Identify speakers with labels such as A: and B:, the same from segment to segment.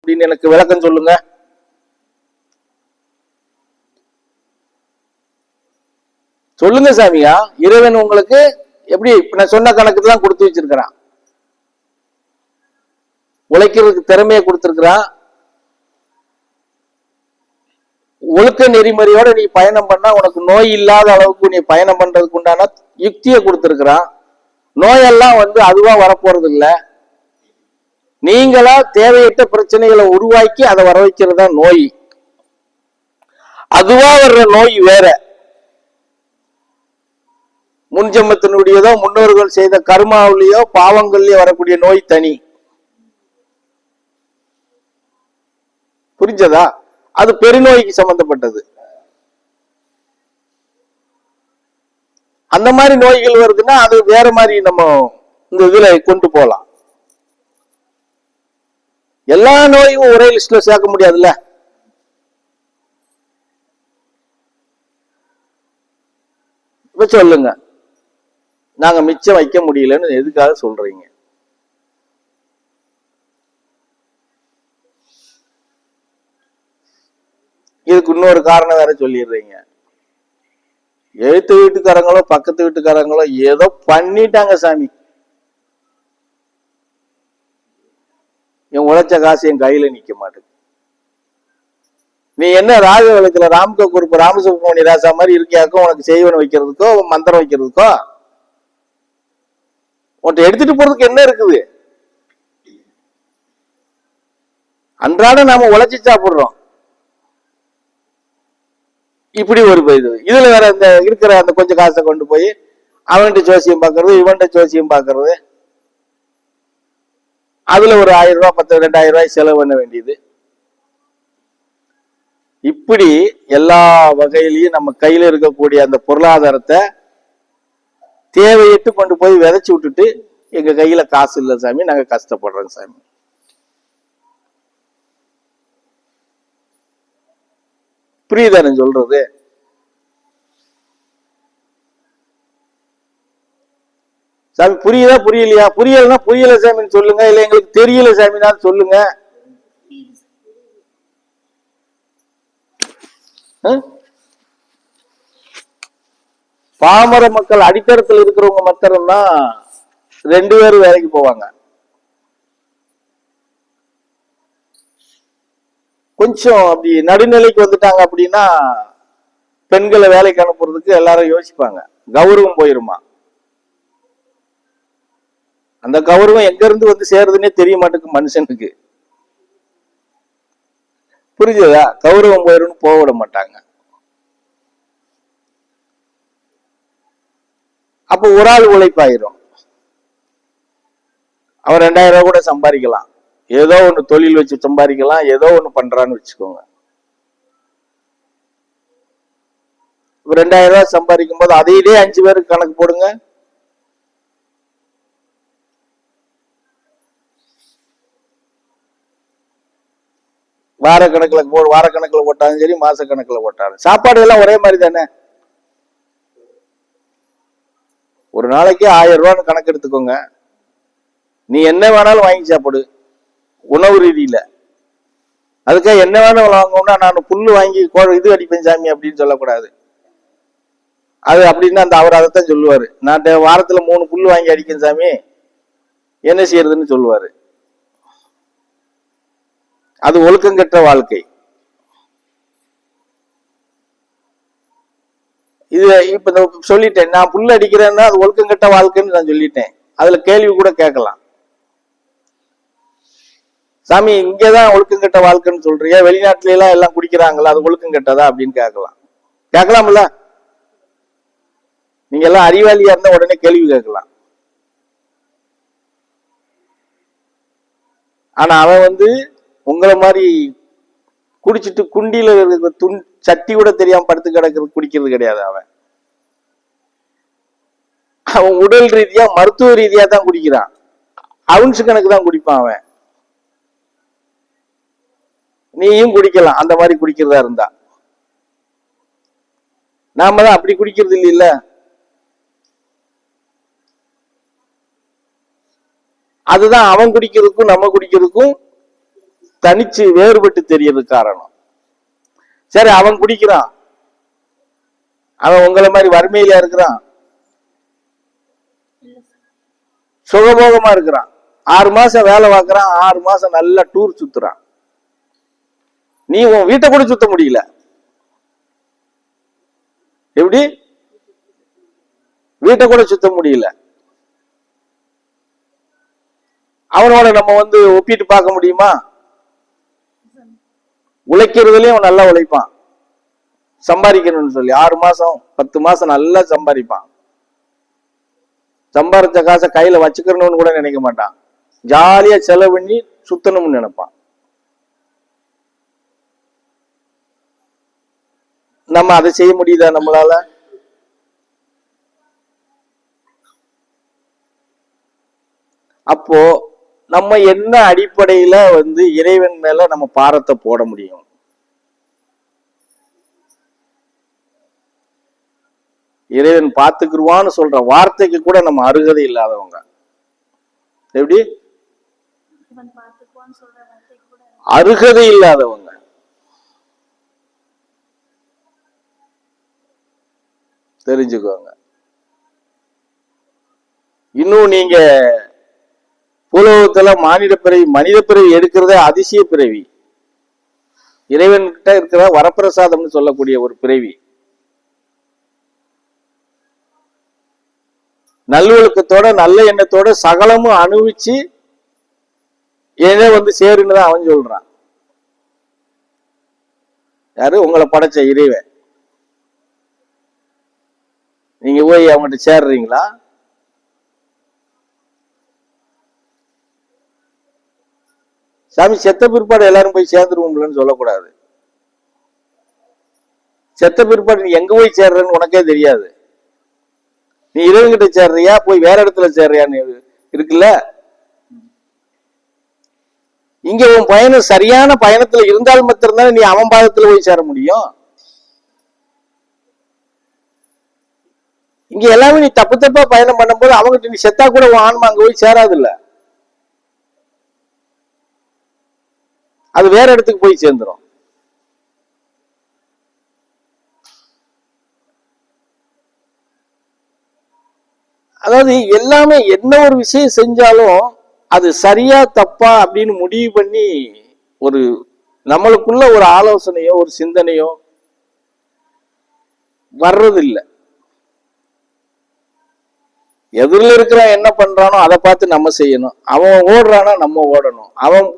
A: அப்படின்னு எனக்கு விளக்கம் சொல்லுங்க. சொல்லுங்க சாமியா. இறைவன் உங்களுக்கு எப்படி இப்ப நான் சொன்ன கணக்கு தான் கொடுத்து வச்சிருக்கிறான். உழைக்கிறதுக்கு திறமையை கொடுத்திருக்கிறான். ஒழுக்க நெறிமுறையோட நீ பயணம் பண்ணா உனக்கு நோய் இல்லாத அளவுக்கு நீ பயணம் பண்றதுக்கு உண்டான யுக்தியை கொடுத்திருக்கிறான். நோயெல்லாம் வந்து அதுவா வரப்போறது இல்லை நீங்களா தேவையற்ற பிரச்சனைகளை உருவாக்கி அதை வர வைக்கிறது தான் நோய். அதுவா வர்ற நோய் வேற. முன்ஜென்மத்தினுடையதோ முன்னோர்கள் செய்த கர்மாவிலேயோ பாவங்கள்லயோ வரக்கூடிய நோய் தனி. புரிஞ்சதா? அது பெருநோய்க்கு சம்பந்தப்பட்டது. அந்த மாதிரி நோய்கள் வருதுன்னா அது வேற மாதிரி நம்ம இந்த இதுல கொண்டு போகலாம் எல்லா நோயும் ஒரே லிஸ்ட்ல சேர்க்க முடியாதுல்ல? இப்ப சொல்லுங்க. நாங்க மிச்சம் வைக்க முடியலன்னு எதுக்காக சொல்றீங்க? இதுக்கு இன்னொரு காரணம் வேற சொல்லிடுறீங்க. எழுத்து வீட்டுக்காரங்களோ பக்கத்து வீட்டுக்காரங்களோ ஏதோ பண்ணிட்டாங்க சாமி. என் உழைச்ச காசு என் கையில நிக்க மாட்டேங்குது நீ என்ன ராஜ வழக்குல ராம்க குறிப்பு ராமசுப்ரமணி ராசா மாதிரி இருக்கியாக்கோ உனக்கு செய்வன் வைக்கிறதுக்கோ மந்திரம் வைக்கிறதுக்கோ? உன்கிட்ட எடுத்துட்டு போறதுக்கு என்ன இருக்குது? அன்றாடம் நாம உழைச்சி சாப்பிடுறோம். இப்படி ஒரு இது. இதுல வேற இந்த இருக்கிற அந்த கொஞ்சம் காசை கொண்டு போய் அவன்கிட்ட ஜோசியம் பார்க்கறது இவன்கிட்ட ஜோசியம் பார்க்கறது அதுல ஒரு ஆயிரம் ரூபாய் பத்து ரெண்டாயிரம் ரூபாய் செலவு பண்ண வேண்டியது. இப்படி எல்லா வகையிலையும் நம்ம கையில இருக்கக்கூடிய அந்த பொருளாதாரத்தை தேவையிட்டு கொண்டு போய் விதைச்சு விட்டுட்டு எங்க கையில காசு இல்லை சாமி நாங்க கஷ்டப்படுறோம் சாமி. புரியுதானு சொல்றது? சாமி புரியுதா புரியலையா? புரியலன்னா புரியல சாமின்னு சொல்லுங்க. இல்ல எங்களுக்கு தெரியல சாமினா சொல்லுங்க. ஆ? பாமர மக்கள் அடித்தரத்தில் இருக்கிறவங்க மாத்திரம் ரெண்டு பேரும் வேலைக்கு போவாங்க. கொஞ்சம் அப்படி நடுநிலைக்கு வந்துட்டாங்க அப்படின்னா பெண்களை வேலைக்கு அனுப்புறதுக்கு எல்லாரும் யோசிப்பாங்க. கௌரவம் போயிருமா? அந்த கௌரவம் எங்க இருந்து வந்து சேருதுன்னே தெரிய மாட்டேங்குது மனுஷனுக்கு. புரிஞ்சதா? கௌரவம் போயிரும்னு போக விட மாட்டாங்க. அப்ப ஒரு ஆள் உழைப்பாயிரும். அவன் ரெண்டாயிரம் ரூபாய் கூட சம்பாதிக்கலாம். ஏதோ ஒண்ணு தொழில் வச்சு சம்பாதிக்கலாம் ஏதோ ஒண்ணு பண்றான்னு வச்சுக்கோங்க. ரெண்டாயிரம் ரூபாய் சம்பாதிக்கும் போது அதையிலே அஞ்சு பேருக்கு கணக்கு போடுங்க. வார கணக்கில் போ வார கணக்கில் போட்டாலும் சரி மாச கணக்கில் போட்டாலும். சாப்பாடு எல்லாம் ஒரே மாதிரி தானே? ஒரு நாளைக்கு ஆயிரம் ரூபான்னு கணக்கு எடுத்துக்கோங்க. நீ என்ன வேணாலும் வாங்கி சாப்பிடு. உணவு ரீதியில. அதுக்காக என்ன வேணாலும் வாங்கணும்னா நான் புல் வாங்கி கோ- இது அடிப்பேன் சாமி அப்படின்னு சொல்லக்கூடாது. அது அப்படின்னா அந்த அவர் அதைத்தான் சொல்லுவார். நான் டே- மூணு புல் வாங்கி அடிக்கேன் சாமி. என்ன செய்யறதுன்னு சொல்லுவார். அது ஒழுக்கங்கெட்ட வாழ்க்கை. இது இப்ப இந்த சொல்லிட்டேன். நான் புல்லு அடிக்கிறேன்னா அது ஒழுக்கங்கெட்ட வாழ்க்கைன்னு நான் சொல்லிட்டேன். அதுல கேள்வி கூட கேட்கலாம். சாமி இங்கதான் ஒழுக்கங்கெட்ட வாழ்க்கைன்னு சொல்றியா? வெளிநாட்டுல எல்லாம் எல்லாம் குடிக்கிறாங்களா? அது ஒழுக்கம் கெட்டதா அப்படின்னு கேட்கலாம். கேட்கலாம்ல? நீங்க எல்லாம் அறிவாளியா இருந்தா உடனே கேள்வி கேட்கலாம். ஆனா அவன் வந்து உங்களை மாதிரி குடிச்சிட்டு குண்டியில இருக்கிற துண் சட்டி கூட தெரியாம படுத்து கிடக்கிறது குடிக்கிறது கிடையாது அவன். அவன் உடல் ரீதியா மருத்துவ ரீதியா தான் குடிக்கிறான். அவுன்ஸ் கணக்கு தான் குடிப்பான் அவன். நீயும் குடிக்கலாம் அந்த மாதிரி குடிக்கிறதா இருந்தா. நாம தான் அப்படி குடிக்கிறது இல்லைல்ல? அதுதான் அவன் குடிக்கிறதுக்கும் நம்ம குடிக்கிறதுக்கும் தனிச்சு வேறுபட்டு தெரியறது காரணம். சரி அவன் குடிக்கிறான். அவன் உங்களை மாதிரி வறுமையில இருக்கிறான். சுகபோகமா இருக்கிறான். ஆறு மாசம் வேலை பார்க்கறான். ஆறு மாசம் நல்லா டூர் சுத்துறான். நீ உன் வீட்டை கூட சுத்த முடியல. எப்படி? வீட்டை கூட சுத்த முடியல. அவனோட நம்ம வந்து ஒப்பிட்டு பார்க்க முடியுமா? உழைக்கிறதுலயும் அவன் நல்லா உழைப்பான். சம்பாதிக்கணும்னு சொல்லி ஆறு மாசம் பத்து மாசம் நல்லா சம்பாதிப்பான். சம்பாதிச்ச காசை கையில வச்சுக்கணும்னு கூட நினைக்க மாட்டான். ஜாலியா செலவு பண்ணி சுத்தணும்னு நினைப்பான். நம்ம அதை செய்ய முடியுதா நம்மளால? அப்போ நம்ம என்ன அடிப்படையில வந்து இறைவன் மேல நம்ம பாரத்தை போட முடியும்? இறைவன் பார்த்துக்கிருவான்னு சொல்ற வார்த்தைக்கு கூட நம்ம அருகதை இல்லாதவங்க. எப்படி? அருகதை இல்லாதவங்க. தெரிஞ்சுக்கோங்க. இன்னும் நீங்க பூலோகத்துல மானிட பிறவி மனித பிறவி எடுக்கிறதே அதிசய பிறவி. இறைவன்கிட்ட இருக்கிற வரப்பிரசாதம்னு சொல்லக்கூடிய ஒரு பிறவி. நல்லொழுக்கத்தோட நல்ல எண்ணத்தோட சகலமும் அனுபவிச்சு ஏதோ வந்து சேருன்னு தான் அவன் சொல்றான். யாரு? உங்களை படைச்ச இறைவன். நீங்க போய் அவங்ககிட்ட சேர்றீங்களா? சாமி செத்த பிற்பாடு எல்லாரும் போய் சேர்ந்துருவோம்லன்னு சொல்லக்கூடாது. செத்த பிற்பாடு நீ எங்க போய் சேர்றன்னு உனக்கே தெரியாது. நீ இறைவன்கிட்ட சேர்றியா போய் வேற இடத்துல சேர்றியான்னு இருக்குல்ல? இங்க உன் பயணம் சரியான பயணத்துல இருந்தால் மாத்திரம்தானே நீ அவன் பாதத்துல போய் சேர முடியும். இங்க எல்லாமே நீ தப்பு தப்பா பயணம் பண்ணும்போது அவங்ககிட்ட நீ செத்தா கூட உன் ஆன்மா அங்க போய் சேராதுல்ல. அது வேற இடத்துக்கு போய் சேர்ந்துரும். அதாவது எல்லாமே என்ன ஒரு விஷயம் செஞ்சாலும் அது சரியா தப்பா அப்படின்னு முடிவு பண்ணி ஒரு நம்மளுக்குள்ள ஒரு ஆலோசனையோ ஒரு சிந்தனையோ வர்றதில்லை. எதிரில் இருக்கிறவன் என்ன பண்றானோ அதை பார்த்து நம்ம செய்யணும். அவன் ஓடுறானா நம்ம ஓடணும். அவன்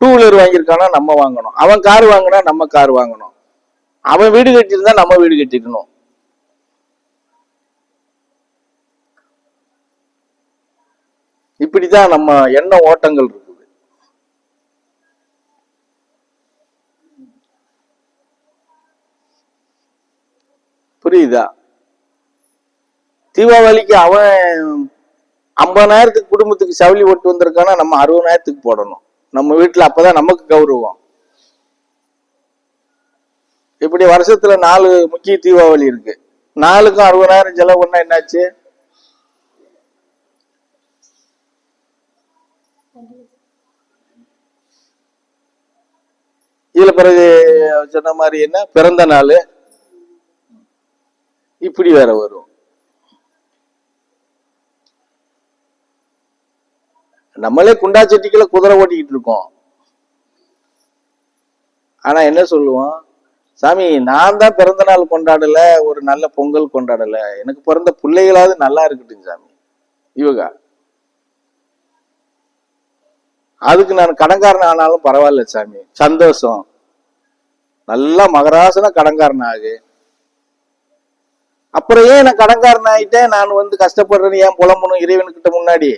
A: டூ வீலர் வாங்கியிருக்கானா நம்ம வாங்கணும். அவன் கார் வாங்கினா நம்ம கார் வாங்கணும். அவன் வீடு கட்டியிருந்தா நம்ம வீடு கட்டிக்கணும். இப்படிதான் நம்ம எண்ண ஓட்டங்கள் இருக்குது. புரியுதா? தீபாவளிக்கு அவன் ஐம்பதாயிரத்துக்கு குடும்பத்துக்கு சவுளி போட்டு வந்திருக்கானா நம்ம அறுபதாயிரத்துக்கு போடணும். நம்ம வீட்டில் அப்போதான் நமக்கு கௌரவம். இப்படி வருஷத்துல நாலு முக்கிய தீபாவளி இருக்கு. நாலுக்கும் அறுபதாயிரம் செலவு பண்ணா என்னாச்சு? இதுல பிறகு சொன்ன மாதிரி என்ன? பிறந்த நாள். இப்படி வேற வரும். நம்மளே குண்டா செட்டிக்குள்ள குதிரை ஓட்டிக்கிட்டு இருக்கோம். ஆனா என்ன சொல்லுவோம்? சாமி நான் தான் பிறந்த நாள் கொண்டாடல ஒரு நல்ல பொங்கல் கொண்டாடல. எனக்கு பிறந்த பிள்ளைகளாவது நல்லா இருக்கட்டும் சாமி. இவங்க. அதுக்கு நான் கடன்காரன் ஆனாலும் பரவாயில்ல சாமி. சந்தோஷம். நல்லா மகராசன கடன்காரன் ஆகு. அப்புறம் ஏன் நான் கடன்காரன் ஆயிட்டேன்? நான் வந்து கஷ்டப்படுறேன்னு ஏன் புலம்பணும் இறைவனுக்கிட்ட முன்னாடி?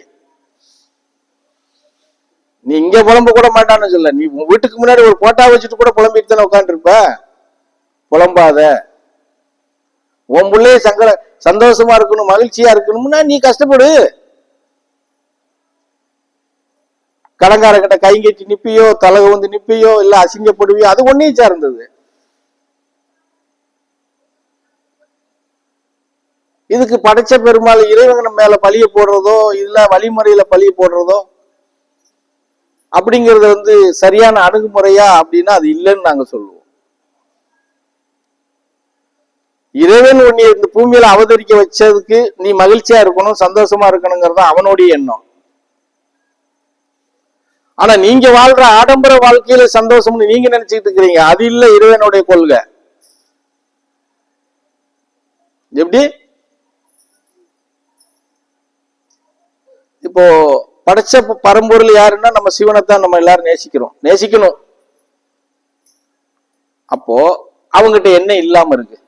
A: நீ இங்க புலம்ப கூட மாட்டான்னு சொல்ல நீ உன் வீட்டுக்கு முன்னாடி ஒரு போட்டா வச்சுட்டு கூட புலம்பிட்டு தானே உட்காந்துருப்ப புலம்பாத. உன் பிள்ளைய சங்கட சந்தோஷமா இருக்கணும் மகிழ்ச்சியா இருக்கணும்னா நீ கஷ்டப்படு. கடங்காரங்கிட்ட கை கட்டி நிப்பியோ தலை வந்து நிப்பியோ இல்ல அசிங்கப்படுவியோ அது ஒன்னையும் சார்ந்தது. இதுக்கு படைச்ச பெருமாள் இறைவன் மேல பழிய போடுறதோ இல்ல வழிமுறையில பழிய போடுறதோ அப்படிங்கிறது வந்து சரியான அணுகுமுறையா அப்படின்னா அது இல்லைன்னு நாங்க சொல்லுவோம். இறைவன் உன்னை இந்த பூமியில அவதரிக்க வச்சதுக்கு நீ மகிழ்ச்சியா இருக்கணும் சந்தோஷமா இருக்கணுங்கிறது அவனுடைய எண்ணம். ஆனா நீங்க வாழ்ற ஆடம்பர வாழ்க்கையில சந்தோஷம்னு நீங்க நினைச்சுக்கிட்டு இருக்கிறீங்க அது இல்ல இறைவனுடைய கொள்கை. எப்படி? இப்போ படைச்ச பரம்பொருள் யாருன்னா நம்ம சிவனைத்தான் நம்ம எல்லாரும் நேசிக்கிறோம். நேசிக்கணும். அப்போ அவங்ககிட்ட என்ன இல்லாம இருக்கு.